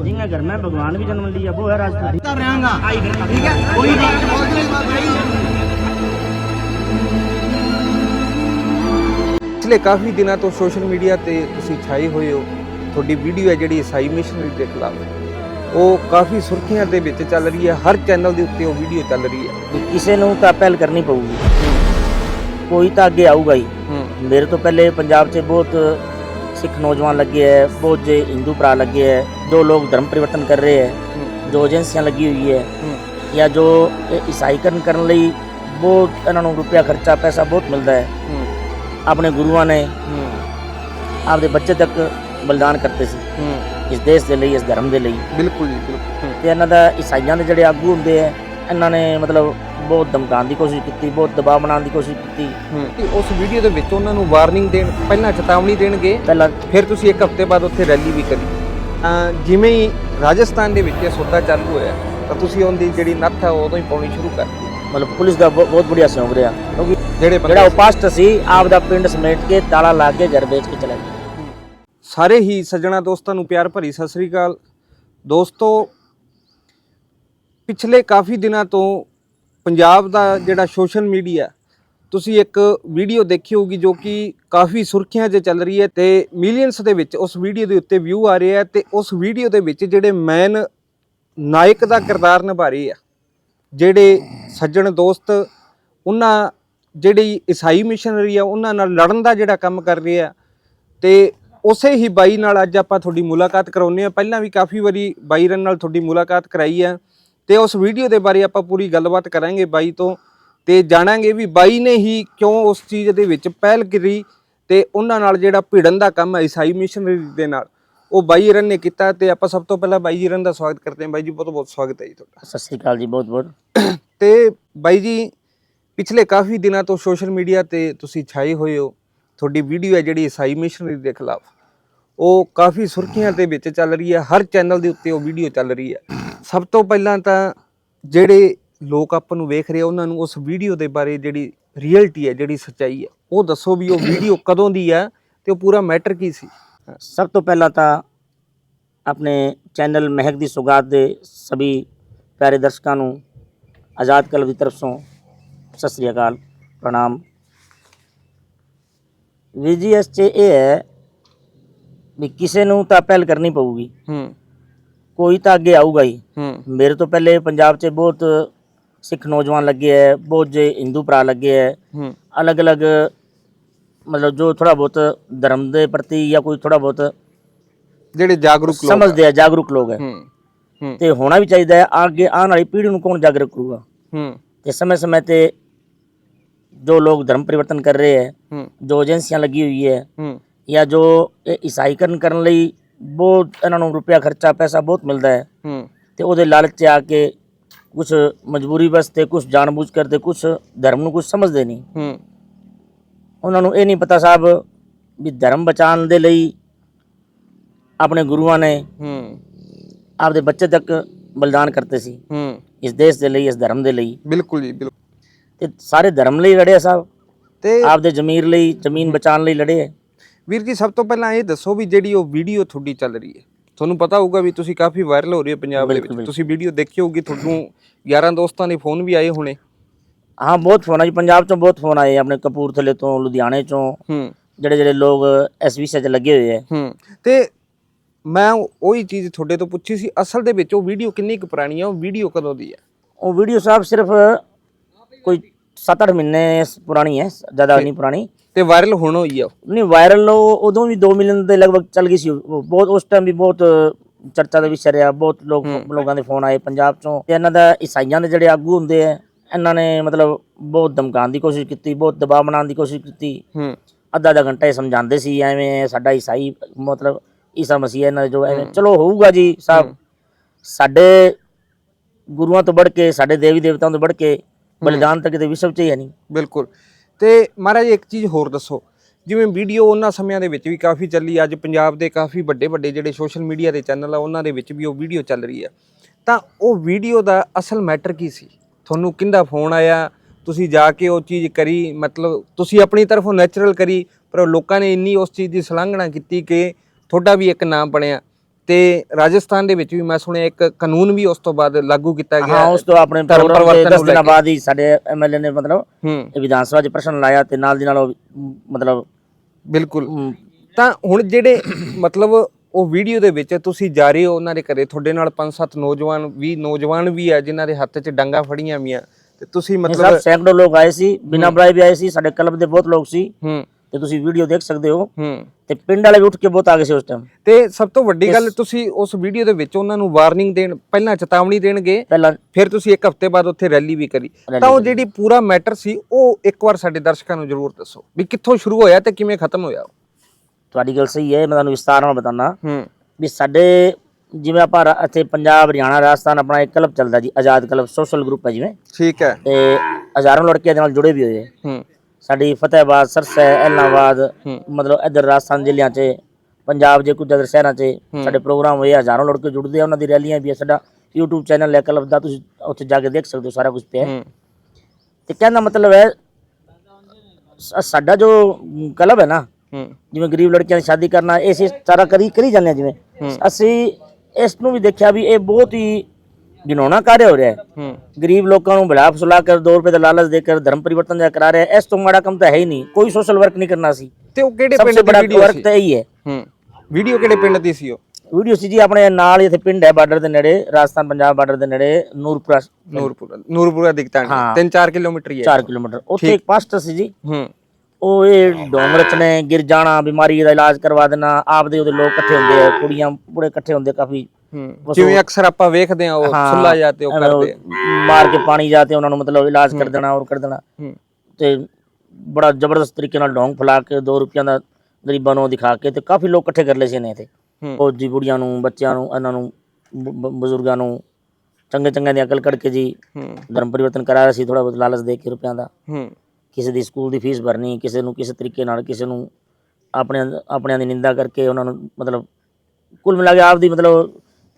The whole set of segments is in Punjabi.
जिनके घर में भगवान भी जन्म लिया वो है राजपूत कर रहागा ठीक है कोई बात बहुत बड़ी बात नहीं है ਪਿਛਲੇ ਕਾਫੀ ਦਿਨਾਂ ਤੋਂ ਸੋਸ਼ਲ ਮੀਡੀਆ ਤੇ ਤੁਸੀਂ ਛਾਏ ਹੋਏ ਹੋ ਤੁਹਾਡੀ ਵੀਡੀਓ ਹੈ ਜਿਹੜੀ ਈਸਾਈ ਮਿਸ਼ਨਰੀ ਦੇ ਖਿਲਾਫ ਉਹ ਕਾਫੀ ਸੁਰਖੀਆਂ ਦੇ ਵਿੱਚ ਚੱਲ ਰਹੀ ਹੈ ਹਰ ਚੈਨਲ ਦੇ ਉੱਤੇ ਉਹ ਵੀਡੀਓ ਚੱਲ ਰਹੀ ਹੈ ਵੀ ਕਿਸੇ ਨੂੰ ਤਾਂ ਪਹਿਲ ਕਰਨੀ ਪਊਗੀ ਕੋਈ ਤਾਂ ਅੱਗੇ ਆਊਗਾ ਹੀ ਹੂੰ ਮੇਰੇ ਤੋਂ ਪਹਿਲੇ ਪੰਜਾਬ 'ਚ ਬਹੁਤ ਸਿੱਖ ਨੌਜਵਾਨ ਲੱਗੇ ਹੈ ਬਹੁਤ ਜੇ ਹਿੰਦੂ ਭਰਾ ਲੱਗੇ ਹੈ जो लोग धर्म परिवर्तन कर रहे हैं ਜੋ ਏਜੰਸੀਆਂ ਲੱਗੀ ਹੋਈ ਹੈ ਜਾਂ ਜੋ ਈਸਾਈਕਰਨ ਕਰਨ ਲਈ ਬਹੁਤ ਇਹਨਾਂ ਨੂੰ ਰੁਪਿਆ ਖਰਚਾ ਪੈਸਾ ਬਹੁਤ ਮਿਲਦਾ ਹੈ ਆਪਣੇ ਗੁਰੂਆਂ ਨੇ ਆਪਦੇ ਬੱਚੇ ਤੱਕ ਬਲਿਦਾਨ ਕਰਦੇ ਸੀ ਇਸ ਦੇਸ਼ ਦੇ ਲਈ ਇਸ ਧਰਮ ਦੇ ਲਈ ਬਿਲਕੁਲ ਜੀ ਬਿਲਕੁਲ ਤੇ ਇਹਨਾਂ ਦਾ ਈਸਾਈਆਂ ਦੇ ਜਿਹੜੇ ਆਗੂ ਹੁੰਦੇ ਆ ਇਹਨਾਂ ਨੇ ਮਤਲਬ ਬਹੁਤ ਧਮਕਾਉਣ ਦੀ ਕੋਸ਼ਿਸ਼ ਕੀਤੀ ਬਹੁਤ ਦਬਾਅ ਬਣਾਉਣ ਦੀ ਕੋਸ਼ਿਸ਼ ਕੀਤੀ ਉਸ ਵੀਡੀਓ ਦੇ ਵਿੱਚ ਉਹਨਾਂ ਨੂੰ ਵਾਰਨਿੰਗ ਦੇਣ ਪਹਿਲਾਂ ਚੇਤਾਵਨੀ ਦੇਣਗੇ ਪਹਿਲਾਂ ਫਿਰ ਤੁਸੀਂ ਇੱਕ ਹਫ਼ਤੇ ਬਾਅਦ ਉੱਥੇ ਰੈਲੀ ਵੀ ਕਰੀ ਜਿਵੇਂ ਹੀ ਰਾਜਸਥਾਨ ਦੇ ਵਿੱਚ ਇਹ ਸੌਦਾ ਚਾਲੂ ਹੋਇਆ ਤਾਂ ਤੁਸੀਂ ਉਹਦੀ ਜਿਹੜੀ ਨੱਥ ਹੈ ਉਹ ਉਦੋਂ ਹੀ ਪਾਉਣੀ ਸ਼ੁਰੂ ਕਰ ਦਿੱਤੀ। ਮਤਲਬ ਪੁਲਿਸ ਦਾ ਬਹੁ- ਬਹੁਤ ਬੜੀਆ ਸਹਿਯੋਗ ਰਿਹਾ ਕਿਉਂਕਿ ਜਿਹੜੇ ਜਿਹੜਾ ਉਪਾਸਟ ਸੀ ਆਪ ਦਾ ਪਿੰਡ ਸਮੇਟ ਕੇ ਤਾਲਾ ਲਾ ਕੇ ਘਰ ਵੇਚ ਕੇ ਚਲਾ ਗਿਆ। ਸਾਰੇ ਹੀ ਸੱਜਣਾ ਦੋਸਤਾਂ ਨੂੰ ਪਿਆਰ ਭਰੀ ਸਤਿ ਸ੍ਰੀ ਅਕਾਲ। ਦੋਸਤੋ ਪਿਛਲੇ ਕਾਫੀ ਦਿਨਾਂ ਤੋਂ ਪੰਜਾਬ ਦਾ ਜਿਹੜਾ ਸੋਸ਼ਲ ਮੀਡੀਆ ਤੁਸੀਂ ਇੱਕ ਵੀਡੀਓ ਦੇਖੀ ਹੋਊਗੀ ਜੋ ਕਿ ਕਾਫੀ ਸੁਰਖੀਆਂ 'ਚ ਚੱਲ ਰਹੀ ਹੈ ਤੇ ਮਿਲੀਅਨਸ ਦੇ ਵਿੱਚ ਉਸ ਵੀਡੀਓ ਦੇ ਉੱਤੇ ਵਿਊ ਆ ਰਿਹਾ ਆ ਤੇ ਉਸ ਵੀਡੀਓ ਦੇ ਵਿੱਚ ਜਿਹੜੇ ਮੈਨ ਨਾਇਕ ਦਾ ਕਿਰਦਾਰ ਨਿਭਾ ਰਹੇ ਆ ਜਿਹੜੇ ਸੱਜਣ ਦੋਸਤ, ਉਹਨਾਂ ਜਿਹੜੀ ਈਸਾਈ ਮਿਸ਼ਨਰੀ ਆ, ਉਹਨਾਂ ਨਾਲ ਲੜਨ ਦਾ ਜਿਹੜਾ ਕੰਮ ਕਰ ਰਹੇ ਆ ਤੇ ਉਸੇ ਹੀ ਬਾਈ ਨਾਲ ਅੱਜ ਆਪਾਂ ਤੁਹਾਡੀ ਮੁਲਾਕਾਤ ਕਰਾਉਨੇ ਆ ਪਹਿਲਾਂ ਵੀ ਕਾਫੀ ਵਾਰੀ ਬਾਈ ਰਨ ਨਾਲ ਤੁਹਾਡੀ ਮੁਲਾਕਾਤ ਕਰਾਈ ਆ ਤੇ ਉਸ ਵੀਡੀਓ ਦੇ ਬਾਰੇ ਆਪਾਂ ਪੂਰੀ ਗੱਲਬਾਤ ਕਰਾਂਗੇ ਬਾਈ ਤੋਂ। ਤੇ ਜਾਣਾਂਗੇ ਵੀ ਬਾਈ ਨੇ ਹੀ ਕਿਉਂ ਉਸ ਚੀਜ਼ ਦੇ ਵਿੱਚ ਪਹਿਲ ਕਰੀ ਤੇ ਉਹਨਾਂ ਨਾਲ ਜਿਹੜਾ ਭਿੜਨ ਦਾ ਕੰਮ ਹੈ ਈਸਾਈ ਮਿਸ਼ਨਰੀ ਦੇ ਨਾਲ ਉਹ ਬਾਈ ਰਨ ਨੇ ਕੀਤਾ ਤੇ ਆਪਾਂ ਸਭ ਤੋਂ ਪਹਿਲਾਂ ਬਾਈ ਜੀ ਰਨ ਦਾ ਸਵਾਗਤ ਕਰਦੇ ਹਾਂ। ਬਾਈ ਜੀ ਬਹੁਤ ਬਹੁਤ ਸਵਾਗਤ ਹੈ ਜੀ ਤੁਹਾਡਾ। ਸਤਿ ਸ੍ਰੀ ਅਕਾਲ ਜੀ ਬਹੁਤ ਬਹੁਤ। ਤੇ ਬਾਈ ਜੀ ਪਿਛਲੇ ਕਾਫੀ ਦਿਨਾਂ ਤੋਂ ਸੋਸ਼ਲ ਮੀਡੀਆ ਤੇ ਤੁਸੀਂ ਛਾਏ ਹੋਏ ਹੋ। ਤੁਹਾਡੀ ਵੀਡੀਓ ਹੈ ਜਿਹੜੀ ਈਸਾਈ ਮਿਸ਼ਨਰੀ ਦੇ ਖਿਲਾਫ। ਉਹ ਕਾਫੀ ਸੁਰਖੀਆਂ ਦੇ ਵਿੱਚ ਚੱਲ ਰਹੀ ਹੈ ਹਰ ਚੈਨਲ ਦੇ ਉੱਤੇ ਉਹ ਵੀਡੀਓ ਚੱਲ ਰਹੀ ਹੈ। ਸਭ ਤੋਂ ਪਹਿਲਾਂ ਤਾਂ ਜਿਹੜੇ ਲੋਕ ਆਪਾਂ ਨੂੰ ਵੇਖ ਰਹੇ ਆ ਉਹਨਾਂ ਨੂੰ ਉਸ ਵੀਡੀਓ ਦੇ ਬਾਰੇ ਜਿਹੜੀ ਰਿਐਲਿਟੀ ਹੈ ਜਿਹੜੀ ਸੱਚਾਈ ਹੈ ਉਹ ਦੱਸੋ ਵੀ ਉਹ ਵੀਡੀਓ ਕਦੋਂ ਦੀ ਹੈ ਤੇ ਉਹ ਪੂਰਾ ਮੈਟਰ ਕੀ ਸੀ? ਸਭ ਤੋਂ ਪਹਿਲਾਂ ਤਾਂ ਆਪਣੇ ਚੈਨਲ ਮਹਿਕ ਦੀ ਸੁਗਾਤ ਦੇ ਸਭੀ ਪਿਆਰੇ ਦਰਸ਼ਕਾਂ ਨੂੰ ਆਜ਼ਾਦ ਕਲਬ ਦੀ ਤਰਫ ਸਤਿ ਸ੍ਰੀ ਅਕਾਲ ਪ੍ਰਣਾਮ। ਵੀਜੀਐਸ 'ਚ ਇਹ ਹੈ ਵੀ ਕਿਸੇ ਨੂੰ ਤਾਂ ਪਹਿਲ ਕਰਨੀ ਪਊਗੀ। ਹੂੰ। ਕੋਈ ਤਾਂ ਅੱਗੇ ਆਊਗਾ ਹੀ। ਹੂੰ। ਮੇਰੇ ਤੋਂ ਪਹਿਲੇ ਪੰਜਾਬ 'ਚ ਬਹੁਤ ਸਿੱਖ ਨੌਜਵਾਨ ਲੱਗੇ ਹੈ ਬਹੁਤ ਜੇ ਹਿੰਦੂ ਭਰਾ ਲੱਗੇ ਹੈ ਹੂੰ। ਅਲੱਗ-ਅਲੱਗ ਮਤਲਬ ਜੋ ਥੋੜਾ ਬਹੁਤ ਧਰਮ ਦੇ ਪ੍ਰਤੀ ਜਾਂ ਕੋਈ ਥੋੜਾ ਬਹੁਤ ਜਿਹੜੇ ਜਾਗਰੂਕ ਲੋਕ ਸਮਝਦੇ ਆ ਜਾਗਰੂਕ ਲੋਕ ਹੈ ਹੂੰ ਹੂੰ। ਤੇ ਹੋਣਾ ਵੀ ਚਾਹੀਦਾ ਹੈ ਅੱਗੇ ਆਉਣ ਵਾਲੀ ਪੀੜ੍ਹੀ ਨੂੰ ਕੌਣ ਜਾਗਰੂਕ ਕਰੂਗਾ? ਹੂੰ। ਤੇ ਸਮੇਂ-ਸਮੇਂ ਤੇ ਜੋ ਲੋਕ ਧਰਮ ਪਰਿਵਰਤਨ ਕਰ ਰਹੇ ਹੈ ਹੂੰ। ਜੋ ਏਜੰਸੀਆਂ ਲੱਗੀ ਹੋਈ ਹੈ ਹੂੰ। ਜਾਂ ਜੋ ਇਹ ਈਸਾਈਕਰਨ ਕਰਨ ਲਈ ਬਹੁਤ ਇਹਨਾਂ ਨੂੰ ਰੁਪਿਆ ਖਰਚਾ ਪੈਸਾ ਬਹੁਤ ਮਿਲਦਾ ਹੈ ਹੂੰ। ਤੇ ਉਹਦੇ ਲਾਲਚ 'ਚ ਆ ਕੇ ਕੁਝ ਮਜਬੂਰੀ ਵਾਸਤੇ ਕੁਝ ਜਾਣਬੁੱਝ ਕਰਦੇ ਕੁਝ ਧਰਮ ਨੂੰ ਕੁਝ ਸਮਝਦੇ ਨਹੀਂ। ਹੂੰ। ਉਹਨਾਂ ਨੂੰ ਇਹ ਨਹੀਂ ਪਤਾ ਸਾਹਿਬ ਵੀ ਧਰਮ ਬਚਾਉਣ ਦੇ ਲਈ ਆਪਣੇ ਗੁਰੂਆਂ ਨੇ ਹੂੰ। ਆਪਦੇ ਬੱਚੇ ਤੱਕ ਬਲਿਦਾਨ ਕਰਤੇ ਸੀ। ਹੂੰ। ਇਸ ਦੇਸ਼ ਦੇ ਲਈ ਇਸ ਧਰਮ ਦੇ ਲਈ। ਬਿਲਕੁਲ ਜੀ ਬਿਲਕੁਲ। ਤੇ ਸਾਰੇ ਧਰਮ ਲਈ ਲੜੇ ਆ ਸਾਹਿਬ। ਤੇ ਆਪਦੇ ਜ਼ਮੀਰ ਲਈ ਜ਼ਮੀਨ ਬਚਾਉਣ ਲਈ ਲੜੇ ਵੀਰ ਜੀ ਸਭ ਤੋਂ ਪਹਿਲਾਂ ਇਹ ਦੱਸੋ ਵੀ ਜਿਹੜੀ ਉਹ ਵੀਡੀਓ ਤੁਹਾਡੀ ਚੱਲ ਰਹੀ ਹੈ ਤੁਹਾਨੂੰ ਪਤਾ ਹੋਊਗਾ ਵੀ ਤੁਸੀਂ ਕਾਫੀ ਵਾਇਰਲ ਹੋ ਰਹੀ ਹੈ ਪੰਜਾਬ ਦੇ ਬਿਲਕੁਲ, ਵਿੱਚ ਤੁਸੀਂ ਵੀਡੀਓ ਦੇਖੀ ਹੋਊਗੀ ਤੁਹਾਨੂੰ 11 ਦੋਸਤਾਂ ਦੇ ਫੋਨ ਵੀ ਆਏ ਹੋਣੇ। ਹਾਂ ਬਹੁਤ ਫੋਨ ਆ ਜੀ। ਪੰਜਾਬ ਚੋਂ ਬਹੁਤ ਫੋਨ ਆਏ ਆਪਣੇ ਕਪੂਰਥਲੇ ਤੋਂ ਲੁਧਿਆਣੇ ਚੋਂ। ਹੂੰ। ਜਿਹੜੇ ਜਿਹੜੇ ਲੋਕ ਇਸ ਵਿਸ਼ੇ 'ਚ ਲੱਗੇ ਹੋਏ ਹੈ ਹੂੰ। ਤੇ ਮੈਂ ਉਹੀ ਚੀਜ਼ ਤੁਹਾਡੇ ਤੋਂ ਪੁੱਛੀ ਸੀ ਅਸਲ ਦੇ ਵਿੱਚ ਉਹ ਵੀਡੀਓ ਕਿੰਨੀ ਕੁ ਪੁਰਾਣੀ ਹੈ ਉਹ ਵੀਡੀਓ ਕਦੋਂ ਦੀ ਹੈ ਉਹ ਵੀਡੀਓ ਸਾਹਿਬ ਸਿਰਫ ਕੋਈ 7-8 ਮਹੀਨੇ ਪੁਰਾਣੀ ਹੈ ਜ਼ਿਆਦਾ ਨਹੀਂ ਪੁਰਾਣੀ। ਤੇ ਵਾਇਰਲ ਹੁਣ ਹੋਈ ਆ। ਨਹੀਂ ਵਾਇਰਲ ਉਦੋਂ ਵੀ 2 ਮਿਲੀਅਨ ਦੇ ਲਗਭਗ ਚੱਲ ਗਈ ਸੀ। ਉਹ ਬਹੁਤ ਉਸ ਟਾਈਮ ਵੀ ਬਹੁਤ ਚਰਚਾ ਦਾ ਵਿਸ਼ਾ ਰਿਹਾ। ਬਹੁਤ ਲੋਕ ਲੋਕਾਂ ਦੇ ਫੋਨ ਆਏ ਪੰਜਾਬ ਚੋਂ। ਤੇ ਇਹਨਾਂ ਦਾ ਈਸਾਈਆਂ ਦੇ ਜਿਹੜੇ ਆਗੂ ਹੁੰਦੇ ਆ ਇਹਨਾਂ ਨੇ ਮਤਲਬ ਬਹੁਤ ਧਮਕਾਉਣ ਦੀ ਕੋਸ਼ਿਸ਼ ਕੀਤੀ ਬਹੁਤ ਦਬਾਅ ਬਣਾਉਣ ਦੀ ਕੋਸ਼ਿਸ਼ ਕੀਤੀ। ਹੂੰ। ਅੱਧਾ ਅੱਧਾ ਘੰਟਾ ਇਹ ਸਮਝਾਉਂਦੇ ਸੀ ਐਵੇਂ ਸਾਡਾ ਈਸਾਈ ਮਤਲਬ ਈਸਾ ਮਸੀਹ ਇਹਨਾਂ ਦੇ ਜੋ ਐਵੇਂ। ਚਲੋ ਹੋਊਗਾ ਜੀ ਸਾਹਿਬ ਸਾਡੇ ਗੁਰੂਆਂ ਤੋਂ ਵੱਧ ਕੇ ਸਾਡੇ ਦੇਵੀ ਦੇਵਤਾਵਾਂ ਤੋਂ ਵੱਧ ਕੇ ਬਲਿਦਾਨ ਤੱਕ ਦੇ ਵਿਸ਼ਵ 'ਚ ਹੀ ਹੈ ਨਹੀਂ ਬਿਲਕੁਲ। ਤੇ ਮਹਾਰਾਜ ਇੱਕ ਚੀਜ਼ ਹੋਰ ਦੱਸੋ, ਜਿਵੇਂ ਵੀਡੀਓ ਉਹਨਾਂ ਸਮਿਆਂ ਦੇ ਵਿੱਚ ਵੀ ਕਾਫੀ ਚੱਲੀ, ਅੱਜ ਪੰਜਾਬ ਦੇ ਕਾਫੀ ਵੱਡੇ ਵੱਡੇ ਜਿਹੜੇ ਸੋਸ਼ਲ ਮੀਡੀਆ ਦੇ ਚੈਨਲ ਆ, ਉਹਨਾਂ ਦੇ ਵਿੱਚ ਵੀ ਉਹ ਵੀਡੀਓ ਚੱਲ ਰਹੀ ਆ। ਤਾਂ ਉਹ ਵੀਡੀਓ ਦਾ ਅਸਲ ਮੈਟਰ ਕੀ ਸੀ? ਤੁਹਾਨੂੰ ਕਿੰਦਾ ਫੋਨ ਆਇਆ? ਤੁਸੀਂ ਜਾ ਕੇ ਉਹ ਚੀਜ਼ ਕਰੀ, ਮਤਲਬ ਤੁਸੀਂ ਆਪਣੀ ਤਰਫੋਂ ਨੈਚੁਰਲ ਕਰੀ, ਪਰ ਲੋਕਾਂ ਨੇ ਇੰਨੀ ਉਸ ਚੀਜ਼ ਦੀ ਸਲਾਘਣਾ ਕੀਤੀ ਕਿ ਤੁਹਾਡਾ ਵੀ ਇੱਕ ਨਾਮ ਬਣਿਆ। ਤੇ ਰਾਜਸਥਾਨ ਦੇ ਵਿੱਚ ਵੀ ਮੈਂ ਸੁਣਿਆ ਇੱਕ ਕਾਨੂੰਨ ਵੀ ਉਸ ਤੋਂ ਬਾਅਦ ਲਾਗੂ ਕੀਤਾ ਗਿਆ ਹਾਂ ਉਸ ਤੋਂ ਆਪਣੇ ਧਰਮ ਪ੍ਰੋਗਰਾਮ ਦੇ ਪਰਿਵਰਤਨ 10 ਨੂੰ ਲੈ ਦਿਨਾਂ ਕੇ। ਬਾਅਦ ਹੀ ਸਾਡੇ ਐਮਐਲਏ ਨੇ ਮਤਲਬ ਵਿਧਾਨ ਸਭਾ 'ਚ ਪ੍ਰਸ਼ਨ ਲਾਇਆ ਤੇ ਨਾਲ ਦੀ ਨਾਲ ਮਤਲਬ ਬਿਲਕੁਲ। ਤਾਂ ਹੁਣ ਜਿਹੜੇ ਮਤਲਬ ਉਹ ਵੀਡੀਓ ਦੇ ਵਿੱਚ ਤੁਸੀਂ ਜਾ ਰਹੇ ਹੋ ਉਹਨਾਂ ਦੇ ਘਰੇ ਤੁਹਾਡੇ ਨਾਲ ਪੰਜ ਸੱਤ ਨੌਜਵਾਨ ਵੀ ਨੌਜਵਾਨ ਵੀ ਆ ਜਿਨ੍ਹਾਂ ਦੇ ਹੱਥ 'ਚ ਡੰਗਾ ਫੜੀਆਂ ਵੀਆਂ ਤੇ ਤੁਸੀਂ ਮਤਲਬ ਸੈਂਕੜੋ ਲੋਕ ਆਏ ਸੀ ਬਿਨਾਂ ਬੁਲਾਏ ਵੀ ਆਏ ਸੀ ਸਾਡੇ ਕਲੱਬ ਦੇ ਬਹੁਤ ਲੋਕ ਸੀ। ਹੂੰ। ਤੇ ਤੁਸੀਂ ਵੀਡੀਓ ਦੇਖ ਸਕਦੇ ਹੋ। ਹੂੰ। ਤੇ ਪਿੰਡ ਵਾਲੇ ਵੀ ਉੱਠ ਕੇ ਬਹੁਤ ਆ ਗਏ ਸੀ ਉਸ ਟਾਈਮ ਤੇ ਸਭ ਤੋਂ ਵੱਡੀ ਗੱਲ ਤੁਸੀਂ ਉਸ ਵੀਡੀਓ ਦੇ ਵਿੱਚ ਉਹਨਾਂ ਨੂੰ ਵਾਰਨਿੰਗ ਦੇਣ ਪਹਿਲਾਂ ਚੇਤਾਵਨੀ ਦੇਣਗੇ ਪਹਿਲਾਂ ਫਿਰ ਤੁਸੀਂ ਇੱਕ ਹਫ਼ਤੇ ਬਾਅਦ ਉੱਥੇ ਰੈਲੀ ਵੀ ਕਰੀ। ਤਾਂ ਉਹ ਜਿਹੜੀ ਪੂਰਾ ਮੈਟਰ ਸੀ ਉਹ ਇੱਕ ਵਾਰ ਸਾਡੇ ਦਰਸ਼ਕਾਂ ਨੂੰ ਜ਼ਰੂਰ ਦੱਸੋ ਵੀ ਕਿੱਥੋਂ ਸ਼ੁਰੂ ਹੋਇਆ ਤੇ ਕਿਵੇਂ ਖਤਮ ਹੋਇਆ। ਤੁਹਾਡੀ ਗੱਲ ਸਹੀ ਹੈ ਮੈਂ ਤੁਹਾਨੂੰ ਵਿਸਤਾਰ ਨਾਲ ਬਤਾਨਾ। ਹੂੰ। ਵੀ ਸਾਡੇ ਜਿਵੇਂ ਆਪਾਂ ਇੱਥੇ ਪੰਜਾਬ ਹਰਿਆਣਾ ਰਾਜਸਥਾਨ ਆਪਣਾ ਇੱਕ ਕਲੱਬ ਚੱਲਦਾ ਜੀ ਆਜ਼ਾਦ ਕਲੱਬ ਸੋਸ਼ਲ ਗਰੁੱਪ ਹੈ ਜਿਵੇਂ। ਠੀਕ ਹੈ। ਤੇ ਹਜ਼ਾਰਾਂ ਲੜਕੇ ਦੇ ਨਾਲ ਜੁੜੇ ਵੀ ਹੋਏ ਹੂੰ। ਸਾਡੀ ਫਤਿਹਬਾਦ ਸਰਸਾ ਐਲਾਹਾਬਾਦ ਮਤਲਬ ਇੱਧਰ ਰਾਜਸਥਾਨ ਜ਼ਿਲ੍ਹਿਆਂ 'ਚ ਪੰਜਾਬ ਦੇ ਕੁਝ ਇੱਧਰ ਸ਼ਹਿਰਾਂ 'ਚ ਸਾਡੇ ਪ੍ਰੋਗਰਾਮ ਹੋਏ ਹਜ਼ਾਰਾਂ ਲੜਕੇ ਜੁੜਦੇ ਆ ਉਹਨਾਂ ਦੀ ਰੈਲੀਆਂ ਵੀ ਆ ਸਾਡਾ YouTube ਚੈਨਲ ਹੈ ਕਲੱਬ ਦਾ ਤੁਸੀਂ ਉੱਥੇ ਜਾ ਕੇ ਦੇਖ ਸਕਦੇ ਹੋ ਸਾਰਾ ਕੁਝ ਪਿਆ ਹੈ। ਤੇ ਕਹਿਣ ਦਾ ਮਤਲਬ ਹੈ ਸ- ਸਾਡਾ ਜੋ ਕਲੱਬ ਹੈ ਨਾ ਹੂੰ। ਜਿਵੇਂ ਗਰੀਬ ਲੜਕੀਆਂ ਦੀ ਸ਼ਾਦੀ ਕਰਨਾ ਇਹ ਅਸੀਂ ਸਾਰਾ ਕਰੀ ਕਰੀ ਜਾਂਦੇ ਹਾਂ ਜਿਵੇਂ। ਅਸੀਂ ਇਸ ਨੂੰ ਵੀ ਦੇਖਿਆ ਵੀ ਇਹ ਬਹੁਤ ਹੀ ਘਿਨੌਣਾ ਕਾਰਜ ਹੋ ਰਿਹਾ? ਹੈ। ਗਰੀਬ ਲੋਕਾਂ ਨੂੰ ਬਿਲਾ ਫਸਲਾ ਕਰ 2 ਰੁਪਏ ਦਾ ਲਾਲਚ ਦੇ ਕੇ ਧਰਮ ਪਰਿਵਰਤਨ ਜਾ ਕਰਾ ਰਿਹਾ। ਇਸ ਤੋਂ ਮਾੜਾ ਕੰਮ ਤਾਂ ਹੈ ਹੀ ਨਹੀਂ। ਕੋਈ ਸੋਸ਼ਲ ਵਰਕ ਨਹੀਂ ਕਰਨਾ ਸੀ। ਤੇ ਉਹ ਕਿਹੜੇ ਪਿੰਡ ਦੀ ਵੀਡੀਓ ਵਰਕ ਸੀ? ਤਾਂ ਇਹੀ ਹੈ। ਹੂੰ। ਵੀਡੀਓ ਕਿਹੜੇ ਪਿੰਡ ਦੀ ਸੀ ਉਹ? ਵੀਡੀਓ ਸੀ ਜੀ ਆਪਣੇ ਨਾਲ ਇੱਥੇ ਪਿੰਡ ਹੈ ਬਾਰਡਰ ਦੇ ਨੇੜੇ ਰਾਜਸਥਾਨ ਪੰਜਾਬ ਬਾਰਡਰ ਦੇ ਨੇੜੇ ਨੂਰਪੁਰਾ ਨੂਰਪੁਰਾ ਨੂਰਪੁਰਾ ਦਿਖਤਾ ਹਾਂ। 3-4 ਕਿਲੋਮੀਟਰ ਹੀ ਹੈ। 4 ਕਿਲੋਮੀਟਰ। ਉੱਥੇ ਇੱਕ ਪਾਸਟਰ ਸੀ ਜੀ। ਹੂੰ। ਉਹ ਇਹ ਡੋਂਗ ਰਚਨੇ ਗਿਰ ਜਾਣਾ ਬਿਮਾਰੀ ਦਾ ਇਲਾਜ ਕਰਵਾ ਦੇਣਾ। ਆਪਦੇ ਉਹਦੇ ਲੋਕ ਇਕੱਠੇ ਹੁੰਦੇ ਆ ਕੁੜੀਆਂ ਬੁੜੇ ਇਕੱਠੇ ਹੁੰਦੇ ਕਾਫੀ ਹੂੰ। ਜਿਵੇਂ ਅਕਸਰ ਆਪਾਂ ਵੇਖਦੇ ਆ ਉਹ ਸੁੱਲਾ ਜਾ ਤੇ ਉਹ ਕਰਦੇ। ਮਾਰ ਕੇ ਪਾਣੀ ਜਾ ਤੇ ਉਹਨਾਂ ਨੂੰ ਮਤਲਬ ਇਲਾਜ ਕਰ ਦੇਣਾ ਔਰ ਕਰ ਦੇਣਾ। ਤੇ ਬੜਾ ਜ਼ਬਰਦਸਤ ਤਰੀਕੇ ਨਾਲ ਡੋਂਗ ਫੈਲਾ ਕੇ 2 ਰੁਪਈਆਂ ਦਾ ਗਰੀਬਾਂ ਨੂੰ ਦਿਖਾ ਕੇ ਤੇ ਕਾਫੀ ਲੋਕ ਇਕੱਠੇ ਕਰ ਲਏ ਸੀ ਨੇ ਇੱਥੇ। ਹੂੰ। ਫੌਜੀ ਬੁੜੀਆਂ ਨੂੰ ਬੱਚਿਆਂ ਨੂੰ ਇਹਨਾਂ ਨੂੰ ਬਜ਼ੁਰਗਾਂ ਨੂੰ ਚੰਗੇ ਚੰਗੇ ਦੀ ਅਕਲ ਕੇ ਜੀ ਧਰਮ ਪਰਿਵਰਤਨ ਕਰਾਇਆ ਸੀ ਥੋੜਾ ਬਹੁਤ ਲਾਲਚ ਦੇ ਕੇ ਰੁਪਿਆਂ ਦਾ। ਕਿਸੇ ਦੀ ਸਕੂਲ ਦੀ ਫੀਸ ਭਰਨੀ ਕਿਸੇ ਨੂੰ ਕਿਸੇ ਤਰੀਕੇ ਨਾਲ ਕਿਸੇ ਨੂੰ ਆਪਣੇ ਆਪਣਿਆਂ ਦੀ ਨਿੰਦਾ ਕਰਕੇ ਉਹਨਾਂ ਨੂੰ ਮਤਲਬ ਕੁੱਲ ਮਿਲਾ ਕੇ ਆਪਦੀ ਮਤਲਬ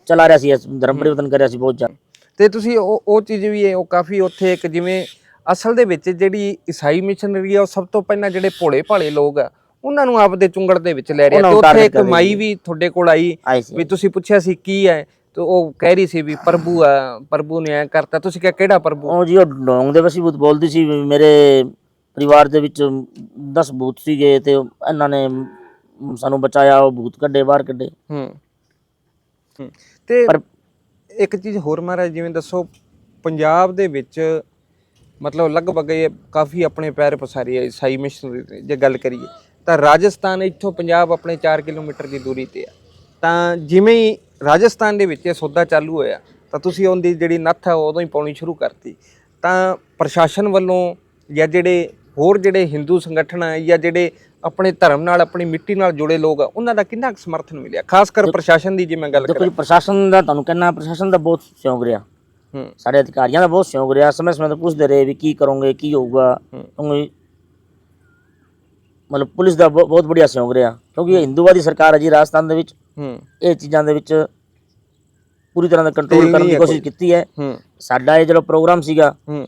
ਚਲਾ ਰਿਹਾ ਸੀ ਧਰਮ ਪਰਿਵਰਤਨ ਕਰ ਰਿਹਾ ਸੀ ਬਹੁਤ ਜ਼ਿਆਦਾ। ਤੇ ਤੁਸੀਂ ਉਹ ਉਹ ਚੀਜ਼ ਵੀ ਹੈ ਉਹ ਕਾਫੀ ਉੱਥੇ ਇੱਕ ਜਿਵੇਂ ਅਸਲ ਦੇ ਵਿੱਚ ਜਿਹੜੀ ਈਸਾਈ ਮਿਸ਼ਨਰੀ ਆ ਉਹ ਸਭ ਤੋਂ ਪਹਿਲਾਂ ਜਿਹੜੇ ਭੋਲੇ ਭਾਲੇ ਲੋਕ ਆ ਉਹਨਾਂ ਨੂੰ ਆਪਦੇ ਚੁੰਗੜ ਦੇ ਵਿੱਚ ਲੈ ਰਿਹਾ। ਤੇ ਉੱਥੇ ਇੱਕ ਮਾਈ ਵੀ ਤੁਹਾਡੇ ਕੋਲ ਆਈ ਵੀ ਤੁਸੀਂ ਪੁੱਛਿਆ ਸੀ ਕੀ ਹੈ ਤੇ ਉਹ ਕਹਿ ਰਹੀ ਸੀ ਵੀ ਪ੍ਰਭੂ ਆ ਪ੍ਰਭੂ ਨੇ ਐ ਕਰਤਾ। ਤੁਸੀਂ ਕਿਹਾ ਕਿਹੜਾ ਪ੍ਰਭੂ? ਉਹ ਜੀ ਉਹ ਡੋਂਗ ਦੇ ਵਸੀ ਬੂਤ ਬੋਲਦੀ ਸੀ ਮੇਰੇ ਪਰਿਵਾਰ ਦੇ ਵਿੱਚ 10 ਭੂਤ ਸੀਗੇ ਤੇ ਇਹਨਾਂ ਨੇ ਸਾਨੂੰ ਬਚਾਇਆ ਉਹ ਭੂਤ ਕੱਢੇ ਬਾਹਰ ਕੱਢੇ। ਹੂੰ। ਹੂੰ। ਤੇ ਪਰ- ਇੱਕ ਚੀਜ਼ ਹੋਰ ਮਹਾਰਾਜ ਜਿਵੇਂ ਦੱਸੋ ਪੰਜਾਬ ਦੇ ਵਿੱਚ ਮਤਲਬ ਲਗਭਗ ਇਹ ਕਾਫੀ ਆਪਣੇ ਪੈਰ ਪਸਾਰੇ ਆ ਈਸਾਈ ਮਿਸ਼ਨਰੀ ਜੇ ਗੱਲ ਕਰੀਏ ਤਾਂ ਰਾਜਸਥਾਨ ਇੱਥੋਂ ਪੰਜਾਬ ਆਪਣੇ 4 ਕਿਲੋਮੀਟਰ ਦੀ ਦੂਰੀ ਤੇ ਆ। ਤਾਂ ਜਿਵੇਂ ਹੀ ਰਾਜਸਥਾਨ ਦੇ ਵਿੱਚ ਇਹ ਸੌਦਾ ਚਾਲੂ ਹੋਇਆ ਤਾਂ ਤੁਸੀਂ ਉਹਦੀ ਜਿਹੜੀ ਨੱਥ ਆ ਉਦੋਂ ਹੀ ਪਾਉਣੀ ਸ਼ੁਰੂ ਕਰਤੀ। ਤਾਂ ਪ੍ਰਸ਼ਾਸਨ ਵੱਲੋਂ ਜਾਂ ਜਿਹੜੇ ਹੋਰ ਜਿਹੜੇ ਹਿੰਦੂ ਸੰਗਠਨ ਆ ਜਾਂ ਜਿਹੜੇ ਆਪਣੇ ਧਰਮ ਨਾਲ ਆਪਣੀ ਮਿੱਟੀ ਨਾਲ ਜੁੜੇ ਲੋਕ ਆ ਉਹਨਾਂ ਦਾ ਕਿੰਨਾ ਕੁ ਸਮਰਥਨ ਮਿਲਿਆ? ਖਾਸ ਕਰ ਪ੍ਰਸ਼ਾਸਨ ਦੀ ਜੇ ਮੈਂ ਗੱਲ ਦੇਖੋ ਕਰਾਂ। ਜੀ ਪ੍ਰਸ਼ਾਸਨ ਦਾ ਤੁਹਾਨੂੰ ਕਹਿਣਾ ਪ੍ਰਸ਼ਾਸਨ ਦਾ ਬਹੁਤ ਸਹਿਯੋਗ ਰਿਹਾ। ਹੂੰ। ਸਾਡੇ ਅਧਿਕਾਰੀਆਂ ਦਾ ਬਹੁਤ ਸਹਿਯੋਗ ਰਿਹਾ। ਸਮੇਂ ਸਮੇਂ ਤੇ ਪੁੱਛਦੇ ਰਹੇ ਵੀ ਕੀ ਕਰੋਗੇ ਕੀ ਹੋਊਗਾ। ਕਿਉਂਕਿ ਮਤਲਬ ਪੁਲਿਸ ਦਾ ਬਹੁ- ਬਹੁਤ ਬੜੀਆ ਸਹਿਯੋਗ ਰਿਹਾ। ਕਿਉਂਕਿ ਇਹ ਹਿੰਦੂਵਾਦੀ ਸਰਕਾਰ ਹੈ ਜੀ ਰਾਜਸਥਾਨ ਦੇ ਵਿੱਚ। ਹੂੰ। ਇਹ ਚੀਜ਼ਾਂ ਦੇ ਵਿੱਚ ਪੂਰੀ ਤਰ੍ਹਾਂ ਦਾ ਕੰਟਰੋਲ ਕਰਨ ਦੀ ਕੋਸ਼ਿਸ਼ ਕੀਤੀ ਹੈ। ਹੂੰ। ਸਾਡਾ ਇਹ ਜਿਹੜਾ ਪ੍ਰੋਗਰਾਮ ਸੀਗਾ ਹੂੰ।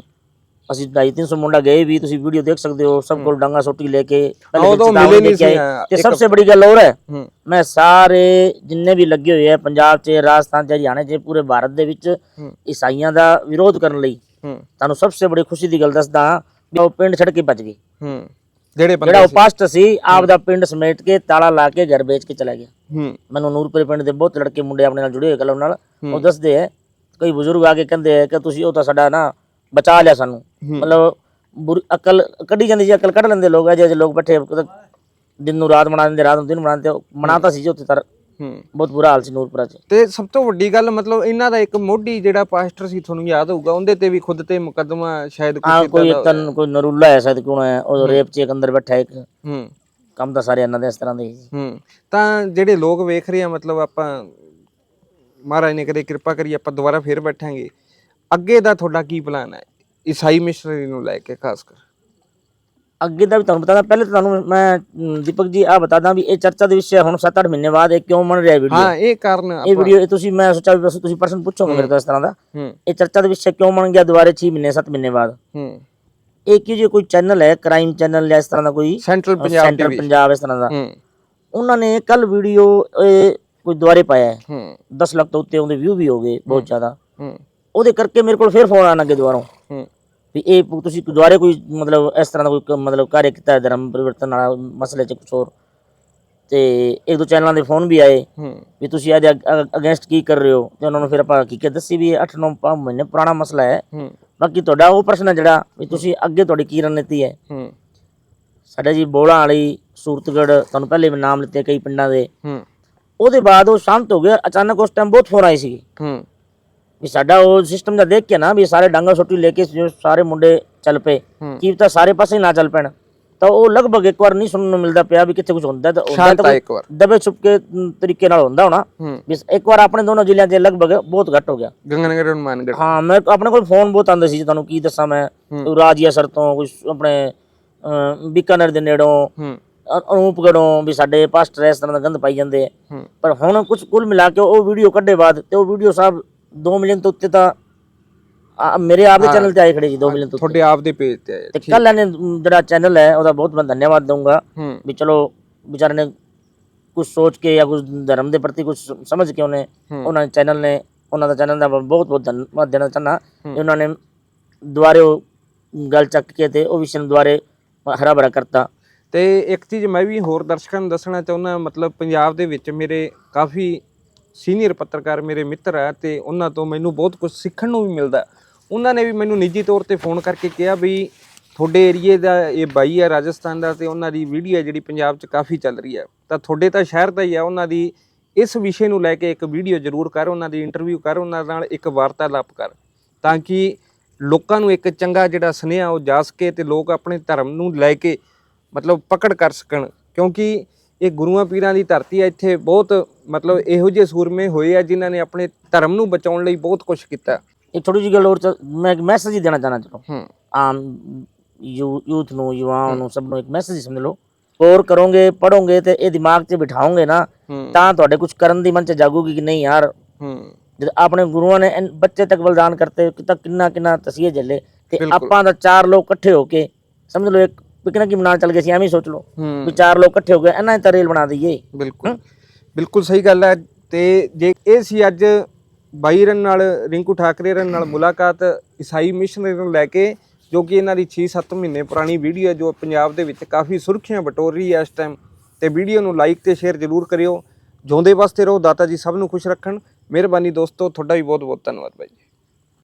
ਅਸੀਂ 250 ਮੁੰਡਾ ਗਏ ਵੀ ਤੁਸੀਂ ਵੀਡੀਓ ਦੇਖ ਸਕਦੇ ਹੋ ਸਭ ਕੋਲ ਡਾਂਗਾ ਸੋਟੀ ਲੈ ਕੇ ਪਹਿਲੇ ਉਦੋਂ ਮਿਲੇ ਨਹੀਂ। ਸੀ, ਤੇ ਸਭ ਤੋਂ ਬੜੀ ਗੱਲ ਹੋਰ ਹੈ। ਮੈਂ ਸਾਰੇ ਜਿੰਨੇ ਵੀ ਲੱਗੇ ਹੋਏ ਆ ਪੰਜਾਬ 'ਚ ਰਾਜਸਥਾਨ 'ਚ ਹਰਿਆਣਾ 'ਚ ਪੂਰੇ ਭਾਰਤ ਦੇ ਵਿੱਚ ਈਸਾਈਆਂ ਦਾ ਵਿਰੋਧ ਕਰਨ ਲਈ ਤੁਹਾਨੂੰ ਸਭ ਤੋਂ ਬੜੀ ਖੁਸ਼ੀ ਦੀ ਗੱਲ ਦੱਸਦਾ ਉਹ ਪਿੰਡ ਛੱਡ ਕੇ ਭੱਜ ਗਏ। ਜਿਹੜੇ ਜਿਹੜਾ ਬੰਦੇ ਉਹ ਪਾਸਟਰ ਸੀ ਆਪ ਦਾ ਪਿੰਡ ਸਮੇਟ ਕੇ ਤਾਲਾ ਲਾ ਕੇ ਘਰ ਵੇਚ ਕੇ ਚਲਾ ਗਿਆ। ਮੈਨੂੰ ਨੂਰਪੁਰੇ ਪਿੰਡ ਦੇ ਬਹੁਤ ਲੜਕੇ ਮੁੰਡੇ ਆਪਣੇ ਨਾਲ ਜੁੜੇ ਹੋਏ ਕਲਮ ਨਾਲ। ਉਹ ਦੱਸਦੇ ਹੈ ਕਈ ਬਜ਼ੁਰਗ ਆ ਕੇ ਕਹਿੰਦੇ ਆ ਕਿ ਤੁਸੀਂ ਉਹ ਤਾਂ ਸਾਡਾ ਨਾ ਬਚਾ ਲਿਆ ਸਾਨੂੰ। ਮਤਲਬ ਬੁਰੀ ਅਕਲ ਕੱਢੀ ਜਾਂਦੀ ਜੀ ਅਕਲ ਕੱਢ ਲੈਂਦੇ ਲੋਕ ਅਜੇ ਜਿਹੇ ਲੋਕ ਬੈਠੇ ਕਦੇ ਦਿਨ ਨੂੰ ਰਾਤ ਬਣਾ ਦਿੰਦੇ ਰਾਤ ਨੂੰ ਦਿਨ ਬਣਾ ਦਿੰਦੇ ਮਨਾਤਾ ਸੀ ਜੀ ਉੱਥੇ ਤਰ ਹੂੰ। ਬਹੁਤ ਬੁਰਾ ਹਾਲ ਸੀ ਨੂਰਪੁਰਾ 'ਚ। ਤੇ ਸਭ ਤੋਂ ਵੱਡੀ ਗੱਲ ਮਤਲਬ ਇਹਨਾਂ ਦਾ ਇੱਕ ਮੋਢੀ ਜਿਹੜਾ ਪਾਸਟਰ ਸੀ ਤੁਹਾਨੂੰ ਯਾਦ ਹੋਊਗਾ ਉਹਦੇ ਤੇ ਵੀ ਖੁਦ ਤੇ ਮੁਕੱਦਮਾ ਸ਼ਾਇਦ ਕੋਈ ਇੱਕ ਤਨ ਕੋਈ ਨਰੂਲਾ ਹੈ ਸ਼ਾਇਦ ਕੋਣ ਹੈ ਉਹ ਰੇਪ 'ਚ ਇੱਕ ਅੰਦਰ ਬੈਠਾ ਇੱਕ। ਹੂੰ। ਕੰਮ ਤਾਂ ਸਾਰੇ ਇਹਨਾਂ ਦੇ ਇਸ ਤਰ੍ਹਾਂ ਦੇ ਹੀ ਤਾਂ ਜਿਹੜੇ ਲੋਕ ਵੇਖ ਰਹੇ ਆ ਮਤਲਬ ਆਪਾਂ ਮਹਾਰਾਜ ਨੇ ਕਰੇ ਕਿਰਪਾ ਕਰੀ ਆਪਾਂ ਦੁਬਾਰਾ ਫੇਰ ਬੈਠਾਂਗੇ। ਅੱਗੇ ਦਾ ਤੁਹਾਡਾ ਕੀ ਪਲਾਨ ਹੈ? ਈਸਾਈ ਮਿਸ਼ਨਰੀ ਨੂੰ ਲੈ ਕੇ ਖਾਸ ਕਰ। ਅੱਗੇ ਦਾ ਵੀ ਤੁਹਾਨੂੰ ਬਤਾਦਾ ਪਹਿਲੇ ਤਾਂ ਤੁਹਾਨੂੰ ਮੈਂ ਅਮ, ਦੀਪਕ ਜੀ ਆ ਬਤਾਦਾ ਵੀ ਇਹ ਚਰਚਾ ਦੇ ਵਿਸ਼ੇ ਹੁਣ 7-8 ਮਹੀਨੇ ਬਾਅਦ ਇਹ ਕਿਉਂ ਬਣ ਰਿਹਾ ਵੀਡੀਓ ਹਾਂ ਇਹ ਕਾਰਨ ਇਹ ਆਪਾਂ- ਵੀਡੀਓ ਤੁਸੀਂ ਮੈਂ ਸੋਚਿਆ ਵੀ ਬਸ ਤੁਸੀਂ ਪਰਸਨ ਪੁੱਛੋਗੇ ਮੇਰੇ ਤੋਂ ਇਸ ਤਰ੍ਹਾਂ ਦਾ। ਹੂੰ। ਇਹ ਚਰਚਾ ਦੇ ਵਿਸ਼ੇ ਕਿਉਂ ਬਣ ਗਿਆ ਦੁਬਾਰੇ 6 ਮਹੀਨੇ 7 ਮਹੀਨੇ ਬਾਅਦ? ਹੂੰ। ਇਹ ਕਿ ਜੇ ਕੋਈ ਚੈਨਲ ਹੈ ਕ੍ਰਾਈਮ ਚੈਨਲ ਜਾਂ ਇਸ ਤਰ੍ਹਾਂ ਦਾ ਕੋਈ? Central Punjab centre TV Punjab ਇਸ ਤਰ੍ਹਾਂ ਦਾ। ਹੂੰ। ਉਹਨਾਂ ਨੇ ਕੱਲ ਵੀਡੀਓ ਕੋਈ ਦੁਆਰੇ ਪਾਇਆ ਹੈ। ਹੂੰ। 10 ਲੱਖ ਤੋਂ ਉੱਤੇ ਉਹਦੇ ਵਿਊ ਵੀ ਹੋ ਗਏ ਬਹੁਤ ਜ਼ਿਆਦਾ। ਹੂੰ। ਉਹਦੇ ਕਰਕੇ ਮੇਰੇ ਕੋਲ ਫਿਰ ਫੋਨ ਆਣ ਲੱਗੇ ਦੁਬਾਰੋਂ। ਹੂੰ। ਵੀ ਇਹ ਤੁਸੀਂ ਦੁਆਰੇ ਕੋਈ ਮਤਲਬ ਇਸ ਤਰ੍ਹਾਂ ਦਾ ਕੋਈ ਕ- ਮਤਲਬ ਕਾਰਜ ਕੀਤਾ ਹੈ ਧਰਮ ਪਰਿਵਰਤਨ ਵਾਲਾ ਮਸਲੇ 'ਚ ਕੁਛ ਹੋਰ? ਤੇ ਇੱਕ ਦੋ ਚੈਨਲਾਂ ਦੇ ਫੋਨ ਵੀ ਆਏ। ਹੂੰ। ਵੀ ਤੁਸੀਂ ਇਹਦੇ ਅਗੇਂਸਟ ਕੀ ਕਰ ਰਹੇ ਹੋ? ਤੇ ਉਹਨਾਂ ਨੂੰ ਫਿਰ ਆਪਾਂ ਹਕੀਕਤ ਦੱਸੀ ਵੀ ਇਹ 8-9 ਮਹੀਨੇ ਪੁਰਾਣਾ ਮਸਲਾ ਹੈ। ਹੂੰ। ਬਾਕੀ ਤੁਹਾਡਾ ਉਹ ਪ੍ਰਸ਼ਨ ਹੈ ਜਿਹੜਾ ਵੀ ਤੁਸੀਂ ਅੱਗੇ ਤੁਹਾਡੀ ਕੀ ਰਣਨੀਤੀ ਹੈ? ਹੂੰ। ਸਾਡੇ ਜੀ ਬੋਲਾਂ ਵਾਲੀ ਸੂਰਤਗੜ ਤੁਹਾਨੂੰ ਪਹਿਲੇ ਵੀ ਨਾਮ ਲਿੱਤੇ ਕਈ ਪਿੰਡਾਂ ਦੇ। ਹੂੰ। ਉਹਦੇ ਬਾਅਦ ਉਹ ਸ਼ਾਂਤ ਹੋ ਗਿਆ। ਅਚਾਨਕ ਉਸ ਟਾਈਮ ਬਹੁਤ ਫੋਨ ਆਏ ਸੀ ਹੂੰ। ਵੀ ਸਾਡਾ ਉਹ ਸਿਸਟਮ ਦਾ ਦੇਖ ਕੇ ਨਾ ਵੀ ਸਾਰੇ ਡਾਂਗਾ ਛੋਟੀ ਲੈ ਕੇ ਜੋ ਸਾਰੇ ਮੁੰਡੇ ਚੱਲ ਪਏ। ਕੀ ਤਾਂ ਸਾਰੇ ਪਾਸੇ ਨਾ ਚੱਲ ਪੈਣ। ਤਾਂ ਉਹ ਲਗਭਗ ਇੱਕ ਵਾਰ ਨਹੀਂ ਸੁਣਨ ਨੂੰ ਮਿਲਦਾ ਪਿਆ ਵੀ ਕਿੱਥੇ ਕੁਝ ਹੁੰਦਾ ਤਾਂ ਹੁੰਦਾ ਤਾਂ ਇੱਕ ਵਾਰ। ਦਬੇ ਛੁਪ ਕੇ ਤਰੀਕੇ ਨਾਲ ਹੁੰਦਾ ਹੋਣਾ। ਵੀ ਇੱਕ ਵਾਰ ਆਪਣੇ ਦੋਨੋਂ ਜ਼ਿਲ੍ਹਿਆਂ 'ਚ ਲਗਭਗ ਬਹੁਤ ਘੱਟ ਹੋ ਗਿਆ। ਗੰਗਨਗਰ ਹਨੂਮਾਨਗੜ ਹਾਂ ਮੈਂ ਆਪਣੇ ਕੋਲ ਫੋਨ ਬਹੁਤ ਆਉਂਦੇ ਸੀ ਤੁਹਾਨੂੰ ਕੀ ਦੱਸਾਂ ਮੈਂ। ਰਾਜੀਆ ਸਰ ਤੋਂ ਕੋਈ ਆਪਣੇ ਬੀਕਾਨੇਰ ਦੇ ਨੇੜੋਂ ਅਨੂਪਗੜੋਂ ਵੀ ਸਾਡੇ ਪਾਸਟਰ ਇਸ ਤਰ੍ਹਾਂ ਦਾ ਗੰਦ ਪਾਈ ਜਾਂਦੇ। ਪਰ ਹੁਣ ਕੁਝ ਕੁੱਲ ਮਿਲਾ ਕੇ ਉਹ ਵੀਡੀਓ ਕੱਢੇ ਬਾਅਦ ਤੇ ਉਹ ਵੀਡੀਓ ਸਾਹਿਬ 2 ਮਿਲੀਅਨ ਤੋਂ ਉੱਤੇ ਤਾਂ ਆ, ਮੇਰੇ ਆਪ ਦੇ ਚੈਨਲ ਤੇ ਆਏ ਖੜੇ ਜੀ 2 ਮਿਲੀਅਨ ਤੋਂ ਉੱਤੇ। ਤੁਹਾਡੇ ਆਪ ਦੇ ਪੇਜ ਤੇ ਆਇਆ ਤੇ ਕੱਲ ਇਹਨੇ ਜਿਹੜਾ ਚੈਨਲ ਹੈ ਉਹਦਾ ਬਹੁਤ ਮੈਂ ਧੰਨਵਾਦ ਦਊਂਗਾ ਹੂੰ। ਵੀ ਚਲੋ ਵਿਚਾਰੇ ਨੇ ਕੁਝ ਸੋਚ ਕੇ ਜਾਂ ਕੁਝ ਧਰਮ ਦੇ ਪ੍ਰਤੀ ਕੁਝ ਸਮਝ ਕੇ ਉਹਨੇ ਉਹਨਾਂ ਨੇ ਚੈਨਲ ਨੇ ਉਹਨਾਂ ਦਾ ਚੈਨਲ ਦਾ ਮੈਂ ਬਹੁਤ ਬਹੁਤ ਧੰਨਵਾਦ ਦੇਣਾ ਚਾਹੁੰਦਾ ਕਿ ਉਹਨਾਂ ਨੇ ਦੁਬਾਰੇ ਉਹ ਗੱਲ ਚੱਕ ਕੇ ਤੇ ਉਹ ਵਿਸ਼ੇ ਨੂੰ ਦੁਬਾਰੇ ਹਰਾ ਭਰਾ ਕਰਤਾ। ਤੇ ਇੱਕ ਚੀਜ਼ ਮੈਂ ਵੀ ਹੋਰ ਦਰਸ਼ਕਾਂ ਨੂੰ ਦੱਸਣਾ ਚਾਹੁੰਦਾ ਮਤਲਬ ਪੰਜਾਬ ਦੇ ਵਿੱਚ ਮੇਰੇ ਕਾਫੀ ਸੀਨੀਅਰ ਪੱਤਰਕਾਰ ਮੇਰੇ ਮਿੱਤਰ ਆ ਤੇ ਉਹਨਾਂ ਤੋਂ ਮੈਨੂੰ ਬਹੁਤ ਕੁਝ ਸਿੱਖਣ ਨੂੰ ਵੀ ਮਿਲਦਾ ਉਹਨਾਂ ਨੇ ਵੀ ਮੈਨੂੰ ਨਿੱਜੀ ਤੌਰ ਤੇ ਫੋਨ ਕਰਕੇ ਕਿਹਾ ਵੀ ਤੁਹਾਡੇ ਏਰੀਏ ਦਾ ਇਹ ਬਾਈ ਆ ਰਾਜਸਥਾਨ ਦਾ ਤੇ ਉਹਨਾਂ ਦੀ ਵੀਡੀਓ ਜਿਹੜੀ ਪੰਜਾਬ 'ਚ ਕਾਫੀ ਚੱਲ ਰਹੀ ਹੈ। ਤਾਂ ਤੁਹਾਡੇ ਤਾਂ ਸ਼ਹਿਰ ਦਾ ਹੀ ਆ ਉਹਨਾਂ ਦੀ ਇਸ ਵਿਸ਼ੇ ਨੂੰ ਲੈ ਕੇ ਇੱਕ ਵੀਡੀਓ ਜ਼ਰੂਰ ਕਰ, ਉਹਨਾਂ ਦੀ ਇੰਟਰਵਿਊ ਕਰ, ਉਹਨਾਂ ਨਾਲ ਇੱਕ ਵਾਰਤਾਲਾਪ ਕਰ ਤਾਂ ਕਿ ਲੋਕਾਂ ਨੂੰ ਇੱਕ ਚੰਗਾ ਜਿਹੜਾ ਸੁਨੇਹਾ ਉਹ ਜਾ ਸਕੇ ਤੇ ਲੋਕ ਆਪਣੇ ਧਰਮ ਨੂੰ ਲੈ ਕੇ ਮਤਲਬ ਪਕੜ ਕਰ ਸਕਣ। ਕਿਉਂਕਿ ਇਹ ਗੁਰੂਆਂ ਪੀਰਾਂ ਦੀ ਧਰਤੀ ਹੈ ਇੱਥੇ ਬਹੁਤ ਮਤਲਬ ਇਹੋ ਜਿਹੇ ਸੂਰਮੇ ਹੋਏ ਆ ਜਿਨ੍ਹਾਂ ਨੇ ਆਪਣੇ ਧਰਮ ਨੂੰ ਬਚਾਉਣ ਲਈ ਬਹੁਤ ਕੁਝ ਕੀਤਾ। ਇੱਕ ਥੋੜੀ ਜਿਹੀ ਗੱਲ ਹੋਰ ਮੈਂ ਇੱਕ ਮੈਸੇਜ ਹੀ ਦੇਣਾ ਚਾਹਣਾ ਚਲੋ। ਆਮ ਯੂਥ ਨੂੰ ਯੁਵਾਵਾਂ ਨੂੰ ਸਭ ਨੂੰ ਇੱਕ ਮੈਸੇਜ ਸਮਝ ਲਓ। ਗੌਰ ਕਰੋਗੇ ਪੜੋਗੇ ਤੇ ਇਹ ਦਿਮਾਗ 'ਚ ਬਿਠਾਓਗੇ ਨਾ ਤਾਂ ਤੁਹਾਡੇ ਕੁਝ ਕਰਨ ਦੀ ਮਨ 'ਚ ਜਾਗੂਗੀ ਕਿ ਨਹੀਂ ਯਾਰ। ਜਦ ਆਪਣੇ ਗੁਰੂਆਂ ਨੇ ਬੱਚੇ ਤੱਕ ਬਲਿਦਾਨ ਕਰਤੇ ਕਿ ਤਾਂ ਕਿੰਨਾ ਕਿੰਨਾ ਤਸੀਹੇ ਝੱਲੇ ਤੇ। ਆਪਾਂ ਦਾ ਚਾਰ ਲੋਕ ਇਕੱਠੇ ਹੋ ਕੇ ਸਮਝ ਲਓ ਇੱਕ ਪਿਕਨਿਕ ਹੀ ਮਨਾਉਣ ਚੱਲ ਗਏ ਸੀ ਐਵੇਂ ਹੀ ਸੋਚ ਲਓ। ਵੀ ਚਾਰ ਲੋਕ ਇਕੱਠੇ ਹੋ ਗਏ ਇਹਨਾਂ ਤਾਂ ਰੇਲ ਬਣਾ ਦਈਏ। ਬਿਲਕੁਲ। ਬਿਲਕੁਲ ਸਹੀ ਗੱਲ ਹੈ। ਤੇ ਜੇ ਇਹ ਸੀ ਅੱਜ ਬਾਈ ਰਨ ਨਾਲ ਰਿੰਕੂ ਠਾਕਰੇ ਰਨ ਨਾਲ ਮੁਲਾਕਾਤ ਈਸਾਈ ਮਿਸ਼ਨਰੀ ਨੂੰ ਲੈ ਕੇ ਜੋ ਕਿ ਇਹਨਾਂ ਦੀ 6-7 ਮਹੀਨੇ ਪੁਰਾਣੀ ਵੀਡੀਓ ਹੈ ਜੋ ਪੰਜਾਬ ਦੇ ਵਿੱਚ ਕਾਫੀ ਸੁਰਖੀਆਂ ਬਟੋਰ ਰਹੀ ਹੈ ਇਸ ਟਾਈਮ ਤੇ ਵੀਡੀਓ ਨੂੰ ਲਾਈਕ ਤੇ ਸ਼ੇਅਰ ਜ਼ਰੂਰ ਕਰਿਓ। ਜਿਉਂਦੇ ਵਾਸਤੇ ਰਹੋ ਦਾਤਾ ਜੀ ਸਭ ਨੂੰ ਖੁਸ਼ ਰੱਖਣ। ਮਿਹਰਬਾਨੀ ਦੋਸਤੋ ਤੁਹਾਡਾ ਵੀ ਬਹੁਤ ਬਹੁਤ ਧੰਨਵਾਦ ਬਾਈ